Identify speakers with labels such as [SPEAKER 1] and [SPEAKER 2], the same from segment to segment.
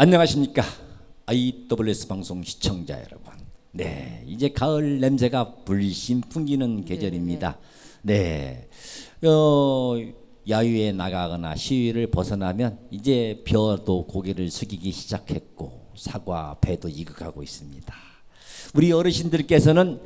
[SPEAKER 1] 안녕하십니까 IWS 방송 시청자 여러분. 네, 이제 가을 냄새가 불신 풍기는 계절입니다. 네, 어, 야유에 나가거나 시위를 벗어나면 이제 벼도 고개를 숙이기 시작했고 사과, 배도 이극하고 있습니다. 우리 어르신들께서는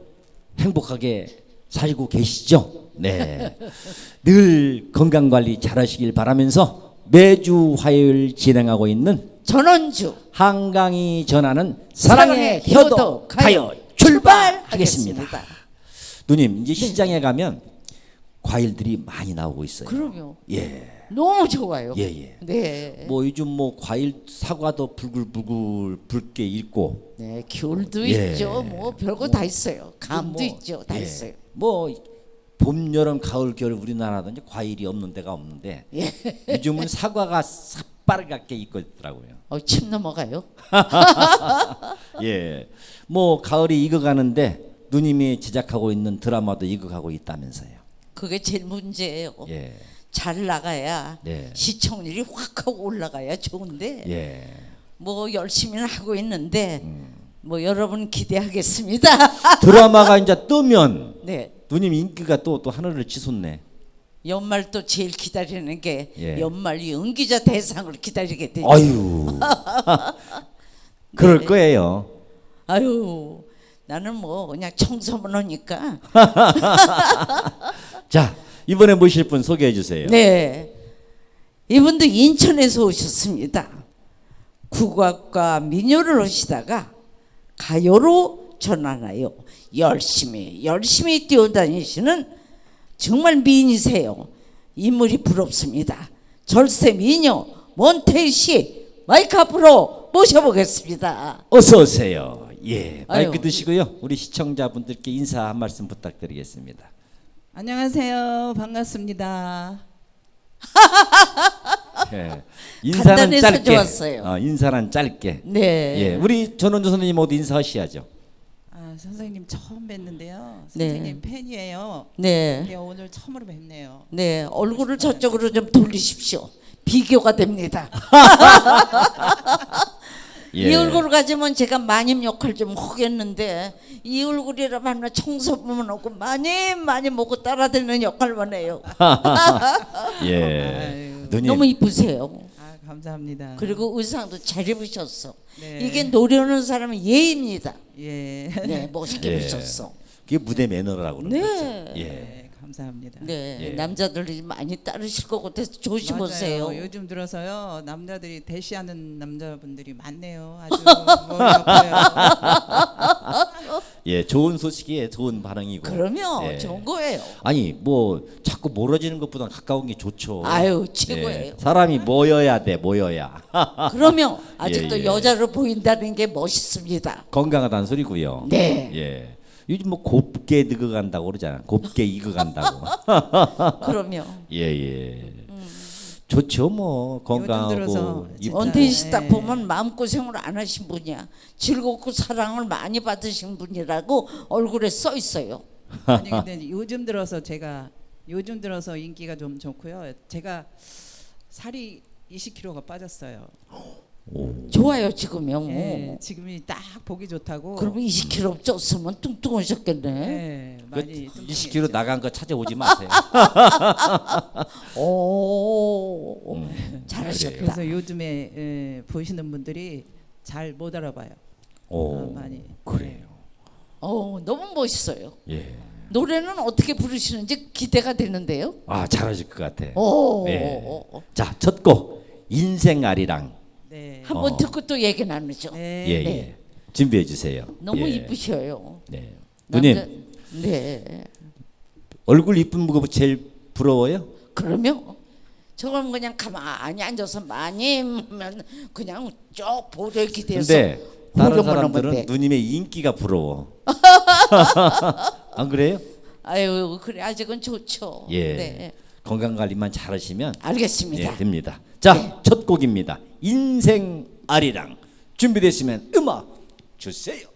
[SPEAKER 1] 행복하게 살고 계시죠? 네. 늘 건강 관리 잘하시길 바라면서 매주 화요일 진행하고 있는
[SPEAKER 2] 전원주
[SPEAKER 1] 한강이 전하는 사랑의 효도 가요 출발하겠습니다. 누님 이제 시장에 가면 과일들이 많이 나오고 있어요.
[SPEAKER 2] 그럼요.
[SPEAKER 1] 예,
[SPEAKER 2] 너무 좋아요.
[SPEAKER 1] 예, 예.
[SPEAKER 2] 네.
[SPEAKER 1] 뭐 요즘 뭐 과일 사과도 불글불글 붉게 익고
[SPEAKER 2] 네, 귤도
[SPEAKER 1] 예.
[SPEAKER 2] 있죠. 뭐 별거 다 있어요. 감도
[SPEAKER 1] 뭐,
[SPEAKER 2] 있죠. 다
[SPEAKER 1] 예.
[SPEAKER 2] 있어요.
[SPEAKER 1] 뭐 봄, 여름, 가을, 겨울 우리나라도 이제 과일이 없는 데가 없는데
[SPEAKER 2] 예.
[SPEAKER 1] 요즘은 사과가 새빨갛게 익고 있더라고요.
[SPEAKER 2] 어, 침 넘어가요.
[SPEAKER 1] 예. 뭐 가을이 익어가는데 누님이 제작하고 있는 드라마도 익어가고 있다면서요.
[SPEAKER 2] 그게 제일 문제예요.
[SPEAKER 1] 예.
[SPEAKER 2] 잘 나가야
[SPEAKER 1] 네.
[SPEAKER 2] 시청률이 확 하고 올라가야 좋은데
[SPEAKER 1] 예.
[SPEAKER 2] 뭐 열심히는 하고 있는데
[SPEAKER 1] 음.
[SPEAKER 2] 뭐 여러분 기대하겠습니다.
[SPEAKER 1] 드라마가 이제 뜨면
[SPEAKER 2] 네.
[SPEAKER 1] 누님 인기가 또 또 하늘을 치솟네.
[SPEAKER 2] 연말 또 제일 기다리는 게
[SPEAKER 1] 예.
[SPEAKER 2] 연말 연기자 대상을 기다리게 되죠.
[SPEAKER 1] 아유. 그럴 거예요.
[SPEAKER 2] 아유 나는 뭐 그냥 청소문호니까
[SPEAKER 1] 자, 이번에 모실 분 소개해 주세요.
[SPEAKER 2] 네 이분도 인천에서 오셨습니다 국악과 민요를 하시다가 가요로 전환하여 열심히 열심히 뛰어다니시는 정말 미인이세요. 인물이 부럽습니다. 절세 미녀 monte희 씨 마이크 앞으로 모셔보겠습니다.
[SPEAKER 1] 어서 오세요. 예, 마이크
[SPEAKER 2] 아유.
[SPEAKER 1] 드시고요. 우리 시청자분들께 인사 한 말씀 부탁드리겠습니다.
[SPEAKER 3] 안녕하세요. 반갑습니다.
[SPEAKER 1] 예, 인사는
[SPEAKER 2] 간단해서
[SPEAKER 1] 짧게.
[SPEAKER 2] 좋았어요.
[SPEAKER 1] 어, 인사는 짧게.
[SPEAKER 2] 네.
[SPEAKER 1] 예, 우리 전원주 선생님 모두 인사하셔야죠.
[SPEAKER 3] 아, 선생님 처음 뵀는데요.
[SPEAKER 2] 네.
[SPEAKER 3] 선생님 팬이에요.
[SPEAKER 2] 네.
[SPEAKER 3] 제가 오늘 처음으로 뵙네요.
[SPEAKER 2] 네, 얼굴을 저쪽으로 좀 돌리십시오. 비교가 됩니다.
[SPEAKER 1] 예.
[SPEAKER 2] 이 얼굴 가지면 제가 마님 역할 좀 하겠는데 이 얼굴이라면 하나 청소부만 하고 많이 많이 먹고 따라다니는 역할만 해요.
[SPEAKER 1] 예.
[SPEAKER 3] 아유.
[SPEAKER 1] 누님.
[SPEAKER 2] 너무 이쁘세요.
[SPEAKER 3] 아, 감사합니다.
[SPEAKER 2] 그리고 의상도 잘 입으셨어.
[SPEAKER 3] 네.
[SPEAKER 2] 이게 노래하는 사람의 예입니다.
[SPEAKER 3] 예.
[SPEAKER 2] 네, 멋있게
[SPEAKER 1] 예.
[SPEAKER 2] 입으셨어.
[SPEAKER 1] 그게 무대 매너라고 그러는
[SPEAKER 2] 네.
[SPEAKER 1] 거죠. 예.
[SPEAKER 3] 네, 감사합니다.
[SPEAKER 2] 네,
[SPEAKER 1] 예.
[SPEAKER 2] 남자들이 많이 따르실 것 같아서 조심하세요.
[SPEAKER 3] 맞아요. 요즘 들어서요 남자들이 대시하는 남자분들이 많네요. 아주 머리 아파요.
[SPEAKER 1] 예, 좋은 소식이에 좋은 반응이고.
[SPEAKER 2] 그러면
[SPEAKER 1] 예.
[SPEAKER 2] 좋은 거예요.
[SPEAKER 1] 아니, 뭐 자꾸 멀어지는 것보다 가까운 게 좋죠.
[SPEAKER 2] 아유, 최고예요.
[SPEAKER 1] 예, 사람이 모여야 돼, 모여야.
[SPEAKER 2] 그러면 아직도
[SPEAKER 1] 예.
[SPEAKER 2] 여자로 보인다는 게 멋있습니다.
[SPEAKER 1] 건강하다는 소리고요.
[SPEAKER 2] 네.
[SPEAKER 1] 예. 요즘 뭐 곱게 늙어간다고 그러잖아. 곱게 익어간다고.
[SPEAKER 2] 그러면
[SPEAKER 1] 예, 예. 좋죠, 뭐 건강하고
[SPEAKER 3] 들어서
[SPEAKER 1] 이쁘고.
[SPEAKER 2] 원태희 씨딱
[SPEAKER 3] 네.
[SPEAKER 2] 보면 마음고생을 안 하신 분이야. 즐겁고 사랑을 많이 받으신 분이라고 얼굴에 써 있어요.
[SPEAKER 3] 아니 근데 요즘 들어서 제가 요즘 들어서 인기가 좀 좋고요. 제가 살이 20kg가 빠졌어요.
[SPEAKER 2] 좋아요 지금요.
[SPEAKER 3] 예, 지금이 딱 보기 좋다고.
[SPEAKER 2] 그럼 20kg 쪘으면 뚱뚱하셨겠네.
[SPEAKER 3] 예,
[SPEAKER 1] 그
[SPEAKER 3] 많이
[SPEAKER 1] 20kg 나간 거 찾아오지 마세요.
[SPEAKER 2] 오,
[SPEAKER 1] 음,
[SPEAKER 2] 잘하셨다.
[SPEAKER 3] 그래서 요즘에 예, 보시는 분들이 잘 못 알아봐요.
[SPEAKER 1] 오,
[SPEAKER 3] 어, 많이.
[SPEAKER 1] 그래요.
[SPEAKER 2] 어, 너무 멋있어요.
[SPEAKER 1] 예.
[SPEAKER 2] 노래는 어떻게 부르시는지 기대가 되는데요.
[SPEAKER 1] 아 잘하실 것 같아.
[SPEAKER 2] 오,
[SPEAKER 1] 네. 자, 첫 곡 인생 아리랑.
[SPEAKER 3] 네.
[SPEAKER 2] 한번
[SPEAKER 1] 어.
[SPEAKER 2] 듣고 또 얘기 나누죠.
[SPEAKER 3] 네.
[SPEAKER 1] 예,
[SPEAKER 2] 네.
[SPEAKER 1] 예. 준비해 주세요.
[SPEAKER 2] 너무
[SPEAKER 1] 예.
[SPEAKER 2] 이쁘셔요.
[SPEAKER 1] 네.
[SPEAKER 2] 남자-
[SPEAKER 1] 누님
[SPEAKER 2] 네.
[SPEAKER 1] 얼굴 이쁜 거 제일 부러워요?
[SPEAKER 2] 그러면 저건 그냥 가만히 앉아서 많이 하면 그냥 쭉 보를 기대서
[SPEAKER 1] 근데 다른 사람들은
[SPEAKER 2] 돼.
[SPEAKER 1] 누님의 인기가 부러워. 안 그래요?
[SPEAKER 2] 아유 그래 아직은 좋죠.
[SPEAKER 1] 예.
[SPEAKER 2] 네.
[SPEAKER 1] 건강 관리만 잘하시면
[SPEAKER 2] 알겠습니다.
[SPEAKER 1] 예, 됩니다. 자,
[SPEAKER 2] 네.
[SPEAKER 1] 첫 곡입니다. 인생 아리랑. 준비됐으면 음악 주세요.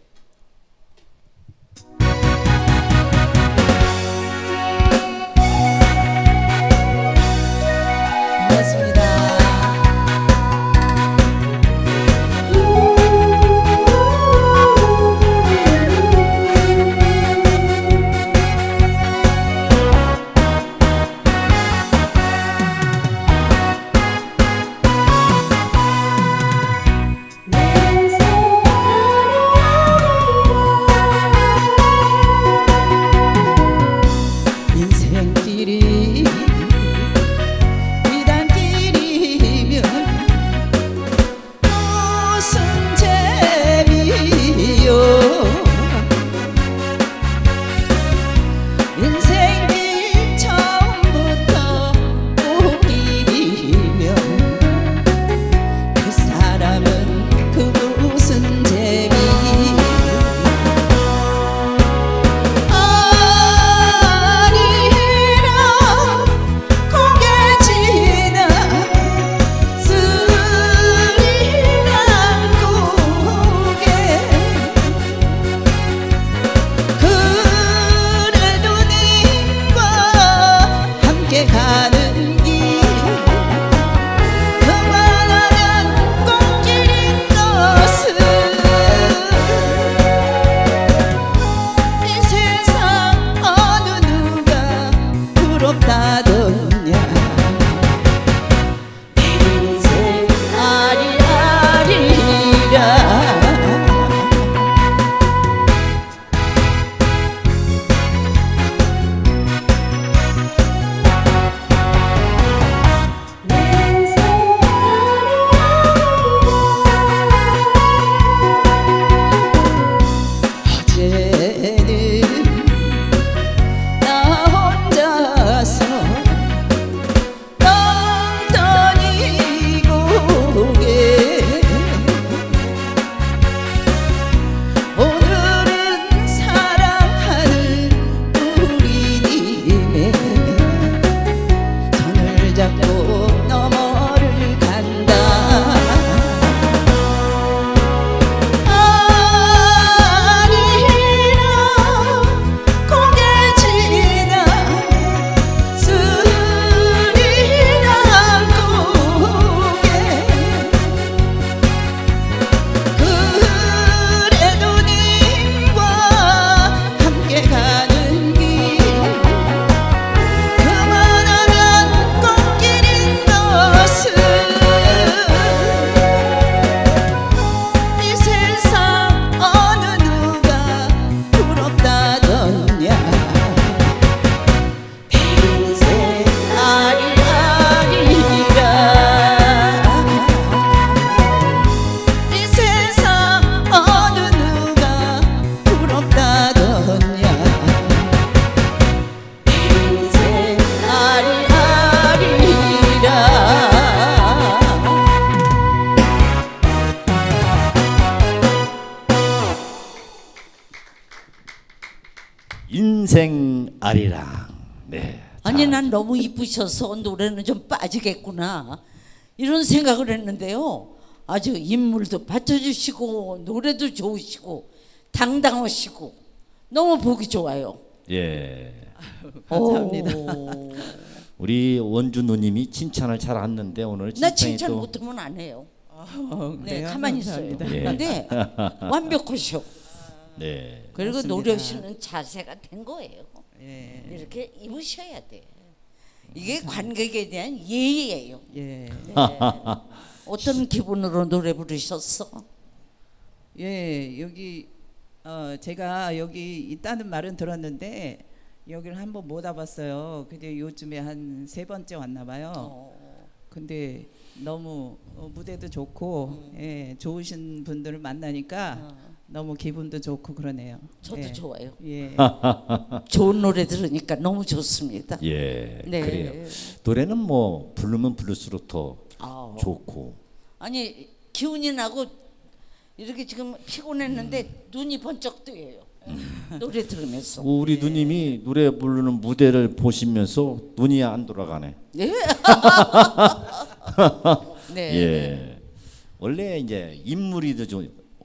[SPEAKER 1] 생 아리랑. 네.
[SPEAKER 2] 아니
[SPEAKER 1] 자,
[SPEAKER 2] 난 너무 이쁘셔서 노래는 좀 빠지겠구나 이런 생각을 했는데요. 아주 인물도 받쳐주시고 노래도 좋으시고 당당하시고 너무 보기 좋아요.
[SPEAKER 1] 예.
[SPEAKER 3] 감사합니다.
[SPEAKER 2] 오.
[SPEAKER 1] 우리 원주 누님이 칭찬을 잘 했는데 오늘
[SPEAKER 2] 나
[SPEAKER 1] 칭찬이
[SPEAKER 2] 칭찬
[SPEAKER 1] 또
[SPEAKER 2] 못하면 안 해요.
[SPEAKER 3] 어,
[SPEAKER 2] 네,
[SPEAKER 3] 그래요?
[SPEAKER 2] 가만히 있어요.
[SPEAKER 3] 감사합니다.
[SPEAKER 1] 예.
[SPEAKER 2] 근데 완벽하셔.
[SPEAKER 1] 네.
[SPEAKER 2] 그리고
[SPEAKER 3] 맞습니다.
[SPEAKER 2] 노래하시는 자세가 된 거예요.
[SPEAKER 3] 예.
[SPEAKER 2] 이렇게 입으셔야 돼. 이게 관객에 대한 예의예요.
[SPEAKER 3] 예.
[SPEAKER 2] 네. 어떤 기분으로 노래 부르셨어?
[SPEAKER 3] 예, 여기 어 제가 여기 있다는 말은 들었는데 여기를 한번 못 와봤어요. 근데 요즘에 한 세 번째 왔나 봐요.
[SPEAKER 2] 어,
[SPEAKER 3] 근데 너무 어, 무대도 좋고 예, 좋으신 분들을 만나니까
[SPEAKER 2] 어,
[SPEAKER 3] 너무 기분도 좋고 그러네요.
[SPEAKER 2] 저도
[SPEAKER 3] 예.
[SPEAKER 2] 좋아요.
[SPEAKER 3] 예.
[SPEAKER 2] 좋은 노래 들으니까 너무 좋습니다.
[SPEAKER 1] 예.
[SPEAKER 2] 네.
[SPEAKER 1] 그래요. 노래는 뭐 부르면 부를수록 더
[SPEAKER 2] 아,
[SPEAKER 1] 좋고.
[SPEAKER 2] 아니 기운이 나고 이렇게 지금 피곤했는데 눈이 번쩍 뜨여요. 노래 들으면서.
[SPEAKER 1] 우리
[SPEAKER 3] 예.
[SPEAKER 1] 누님이 노래 부르는 무대를 보시면서 눈이 안 돌아가네.
[SPEAKER 2] 네. 네.
[SPEAKER 1] 예. 원래 이제 인물이 더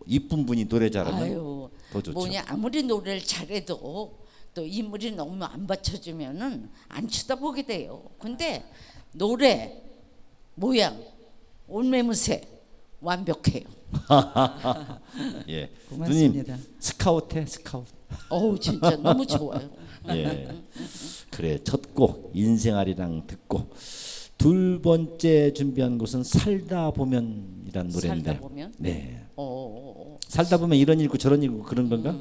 [SPEAKER 1] 이쁜 분이 노래 잘하면
[SPEAKER 2] 아유,
[SPEAKER 1] 더 좋죠.
[SPEAKER 2] 뭐냐 아무리 노래를 잘해도 또 인물이 너무 안 받쳐주면은 안 쳐다보게 돼요. 근데 노래 모양 옷매무새 완벽해요.
[SPEAKER 1] 예. 누님
[SPEAKER 3] 고맙습니다.
[SPEAKER 1] 스카우트해 스카우트.
[SPEAKER 2] 어우 진짜 너무 좋아요.
[SPEAKER 1] 예. 그래 첫 곡 인생아리랑 듣고 둘 번째 준비한 곳은 살다 보면이란 노래인데.
[SPEAKER 2] 살다 보면?
[SPEAKER 1] 네.
[SPEAKER 2] 어,
[SPEAKER 1] 살다 보면 이런 일고 저런 일고 그런 건가?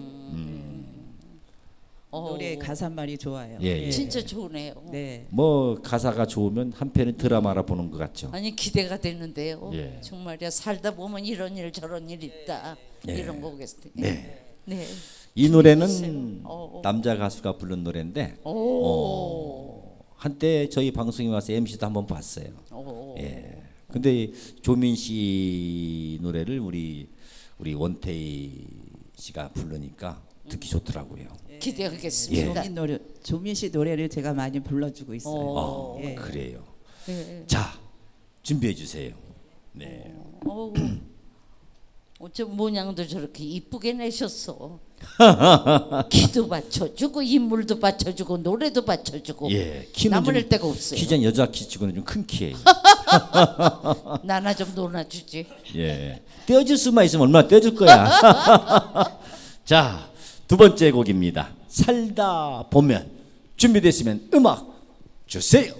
[SPEAKER 2] 어,
[SPEAKER 3] 노래 가사말이 좋아요.
[SPEAKER 1] 예, 예.
[SPEAKER 2] 진짜 좋네요.
[SPEAKER 3] 네.
[SPEAKER 1] 뭐 가사가 좋으면 한편의 드라마라 보는 것 같죠.
[SPEAKER 2] 아니 기대가 되는데요.
[SPEAKER 1] 예.
[SPEAKER 2] 정말이야 살다 보면 이런 일 저런 일 있다
[SPEAKER 1] 예.
[SPEAKER 2] 이런 거겠어요.
[SPEAKER 1] 네.
[SPEAKER 2] 네.
[SPEAKER 1] 이 노래는
[SPEAKER 2] 어.
[SPEAKER 1] 남자 가수가 부른 노래인데
[SPEAKER 2] 오.
[SPEAKER 1] 어, 한때 저희 방송에 와서 MC도 한번 봤어요.
[SPEAKER 2] 오.
[SPEAKER 1] 예. 근데 이 조민 씨 노래를 우리 우리 원태희 씨가 부르니까 듣기 좋더라고요.
[SPEAKER 2] 기대하겠습니다.
[SPEAKER 3] 조민 노래 조민 씨 노래를 제가 많이 불러주고 있어요.
[SPEAKER 2] 어.
[SPEAKER 1] 어,
[SPEAKER 3] 예.
[SPEAKER 1] 그래요.
[SPEAKER 2] 네.
[SPEAKER 1] 자, 준비해 주세요. 네.
[SPEAKER 2] 어우, 어쩜 모양도 저렇게 이쁘게 내셨어. 키도 받쳐주고 인물도 받쳐주고 노래도 받쳐주고
[SPEAKER 1] 예. 키는
[SPEAKER 2] 나무랄
[SPEAKER 1] 좀
[SPEAKER 2] 데가 없어요.
[SPEAKER 1] 키전 여자 키 치고는 좀 큰 키예요.
[SPEAKER 2] 나나 좀 놀아주지.
[SPEAKER 1] 예. 떼어줄 수만 있으면 얼마나 떼어줄 거야. 자, 두 번째 곡입니다. 살다 보면 준비됐으면 음악 주세요.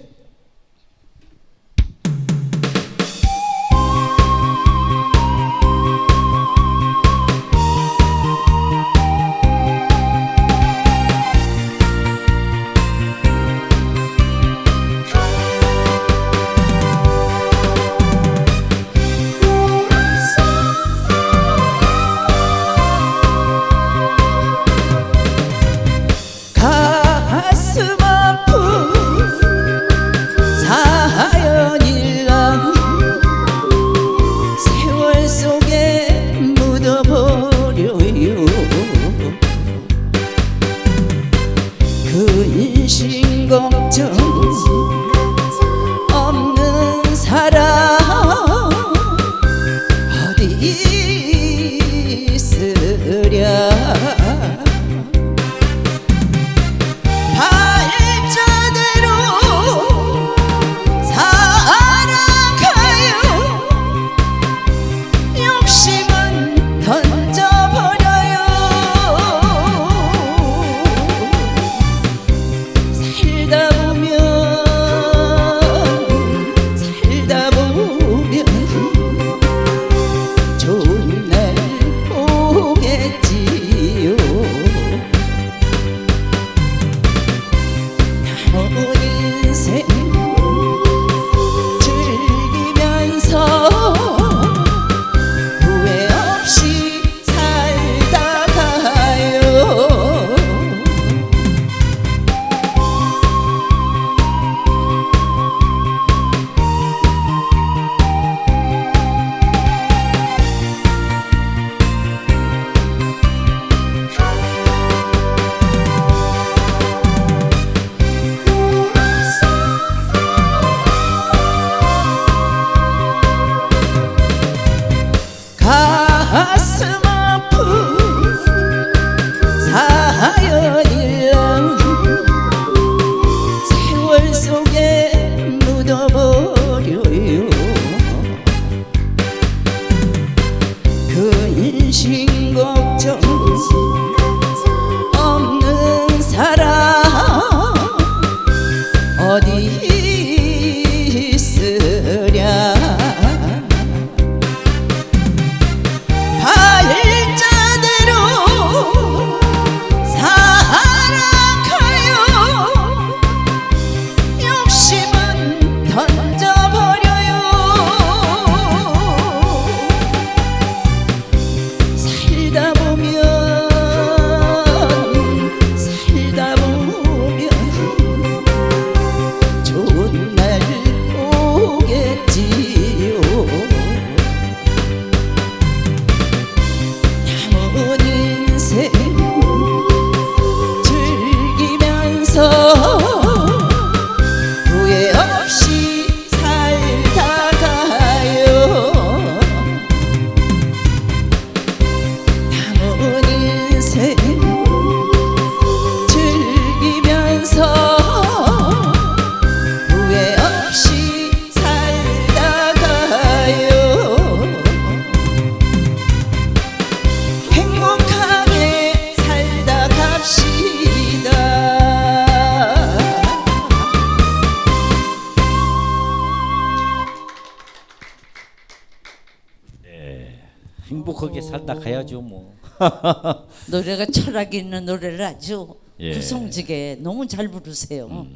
[SPEAKER 3] 행복하게 살다
[SPEAKER 1] 가야죠 뭐.
[SPEAKER 2] 노래가 철학이 있는 노래를 아주
[SPEAKER 1] 예.
[SPEAKER 2] 구성지게 너무 잘 부르세요.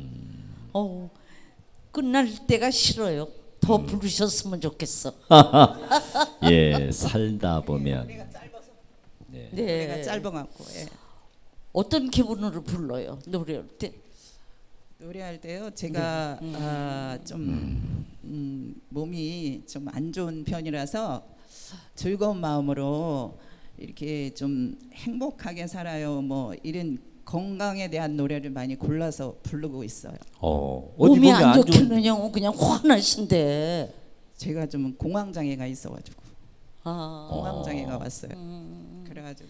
[SPEAKER 2] 어 끝날 때가 싫어요. 더 부르셨으면 좋겠어.
[SPEAKER 1] 예, 살다 보면
[SPEAKER 3] 노래가
[SPEAKER 2] 네.
[SPEAKER 3] 짧아갖고 예.
[SPEAKER 2] 어떤 기분으로 불러요 노래할 때?
[SPEAKER 3] 노래할 때요 제가 아, 좀 음, 몸이 좀 안 좋은 편이라서 즐거운 마음으로 이렇게 좀 행복하게 살아요 뭐 이런 건강에 대한 노래를 많이 골라서 부르고 있어요.
[SPEAKER 1] 어, 어디
[SPEAKER 2] 몸이
[SPEAKER 1] 보면 안안 좋은
[SPEAKER 2] 좋기는요 그냥 화나신데.
[SPEAKER 3] 제가 좀 공황 장애가 있어가지고
[SPEAKER 2] 아.
[SPEAKER 3] 공황 장애가 왔어요. 그래가지고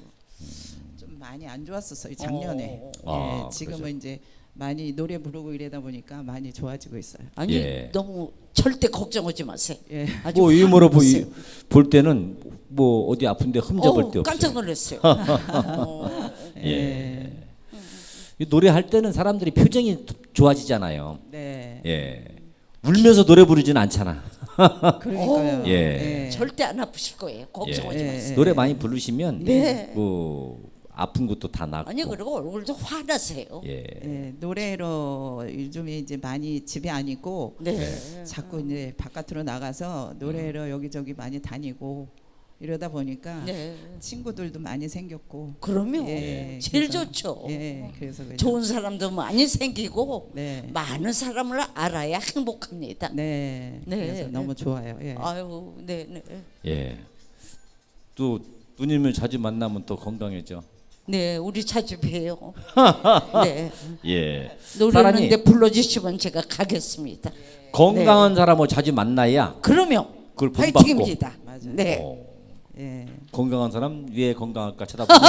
[SPEAKER 3] 좀 많이 안 좋았었어요 작년에.
[SPEAKER 1] 아,
[SPEAKER 3] 예, 지금은
[SPEAKER 1] 그러죠.
[SPEAKER 3] 이제 많이 노래 부르고 이러다 보니까 많이 좋아지고 있어요.
[SPEAKER 2] 아니
[SPEAKER 1] 예.
[SPEAKER 2] 너무 절대 걱정하지 마세요.
[SPEAKER 3] 예.
[SPEAKER 2] 아주
[SPEAKER 1] 뭐 유머로 보,
[SPEAKER 2] 화나세요.
[SPEAKER 1] 볼 때는 뭐 어디 아픈데 흠잡을
[SPEAKER 2] 어우,
[SPEAKER 1] 데 없어요.
[SPEAKER 2] 깜짝 놀랐어요. 어,
[SPEAKER 1] 예. 이 노래할 때는 사람들이 표정이 좋아지잖아요.
[SPEAKER 3] 네.
[SPEAKER 1] 예. 울면서 노래 부르지는 않잖아.
[SPEAKER 3] 그러니까요.
[SPEAKER 1] 예.
[SPEAKER 2] 절대 안 아프실 거예요. 걱정하지
[SPEAKER 3] 예.
[SPEAKER 2] 마세요.
[SPEAKER 1] 노래 많이 부르시면
[SPEAKER 2] 네.
[SPEAKER 1] 뭐 아픈 것도 다 낫고.
[SPEAKER 2] 아니 그리고 얼굴도 화나세요.
[SPEAKER 1] 예.
[SPEAKER 3] 예, 노래로 요즘에 이제 많이 집에 안 있고
[SPEAKER 2] 네.
[SPEAKER 3] 자꾸 이제 바깥으로 나가서 노래로 여기저기 많이 다니고 이러다 보니까
[SPEAKER 2] 네.
[SPEAKER 3] 친구들도 많이 생겼고
[SPEAKER 2] 그럼요.
[SPEAKER 3] 예,
[SPEAKER 2] 제일
[SPEAKER 3] 그래서-
[SPEAKER 2] 좋죠.
[SPEAKER 3] 예, 그래서 그냥
[SPEAKER 2] 좋은 사람도 많이 생기고
[SPEAKER 3] 네.
[SPEAKER 2] 많은 사람을 알아야 행복합니다.
[SPEAKER 3] 네.
[SPEAKER 2] 네.
[SPEAKER 3] 그래서 너무 좋아요. 예.
[SPEAKER 2] 아유, 네, 네.
[SPEAKER 1] 예. 또 누님을 자주 만나면 또 건강해져.
[SPEAKER 2] 네, 우리 자주 봬요. 네.
[SPEAKER 1] 예.
[SPEAKER 2] 노래는
[SPEAKER 1] 사람이
[SPEAKER 2] 이제 불러주시면 제가 가겠습니다.
[SPEAKER 1] 건강한 사람을 자주 만나야
[SPEAKER 2] 그러면
[SPEAKER 1] 그걸 본받고.
[SPEAKER 2] 파이팅입니다.
[SPEAKER 3] 맞아요.
[SPEAKER 2] 네.
[SPEAKER 1] 어,
[SPEAKER 3] 예.
[SPEAKER 1] 건강한 사람 왜 건강할까 쳐다보면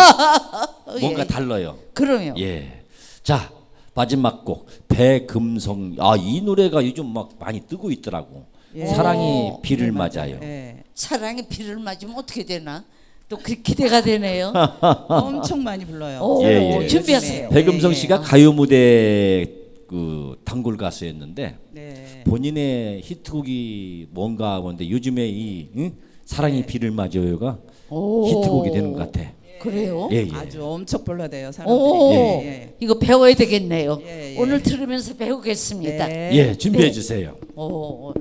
[SPEAKER 1] 뭔가
[SPEAKER 2] 예.
[SPEAKER 1] 달라요.
[SPEAKER 2] 그러면
[SPEAKER 1] 예. 자 마지막 곡 배금성 아 이 노래가 요즘 막 많이 뜨고 있더라고.
[SPEAKER 3] 예.
[SPEAKER 1] 사랑이
[SPEAKER 2] 오.
[SPEAKER 1] 비를
[SPEAKER 3] 네,
[SPEAKER 1] 맞아요.
[SPEAKER 3] 예.
[SPEAKER 2] 사랑의 비를 맞으면 어떻게 되나? 또 그 기대가 되네요.
[SPEAKER 3] 엄청 많이 불러요.
[SPEAKER 2] 오,
[SPEAKER 1] 예, 예.
[SPEAKER 2] 준비하세요.
[SPEAKER 1] 배금성
[SPEAKER 3] 예,
[SPEAKER 1] 씨가 가요 무대 그 단골 가수였는데
[SPEAKER 3] 네.
[SPEAKER 1] 본인의 히트곡이 뭔가 하는데 요즘에 이 응? 사랑이
[SPEAKER 3] 네.
[SPEAKER 1] 비를 맞아요가
[SPEAKER 2] 오.
[SPEAKER 1] 히트곡이 되는 것 같아.
[SPEAKER 2] 그래요?
[SPEAKER 1] 예, 예.
[SPEAKER 3] 아주 엄청 불러대요 사람들이.
[SPEAKER 2] 오,
[SPEAKER 1] 예,
[SPEAKER 3] 예.
[SPEAKER 2] 이거 배워야 되겠네요.
[SPEAKER 3] 예, 예.
[SPEAKER 2] 오늘 들으면서 배우겠습니다.
[SPEAKER 3] 네.
[SPEAKER 1] 예, 준비해
[SPEAKER 2] 네.
[SPEAKER 1] 주세요.
[SPEAKER 2] 오,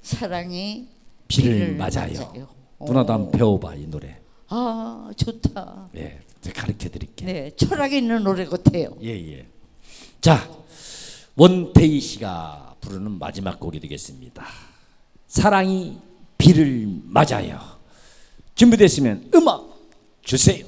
[SPEAKER 2] 사랑이
[SPEAKER 1] 비를 맞아요. 누나도 한번 배워봐 이 노래.
[SPEAKER 2] 아, 좋다.
[SPEAKER 1] 예, 제가 가르쳐 드릴게요.
[SPEAKER 2] 네, 철학이 있는 노래 같아요.
[SPEAKER 1] 예, 예. 자, 원태희 씨가 부르는 마지막 곡이 되겠습니다. 사랑이 비를 맞아요. 준비됐으면 음악 주세요.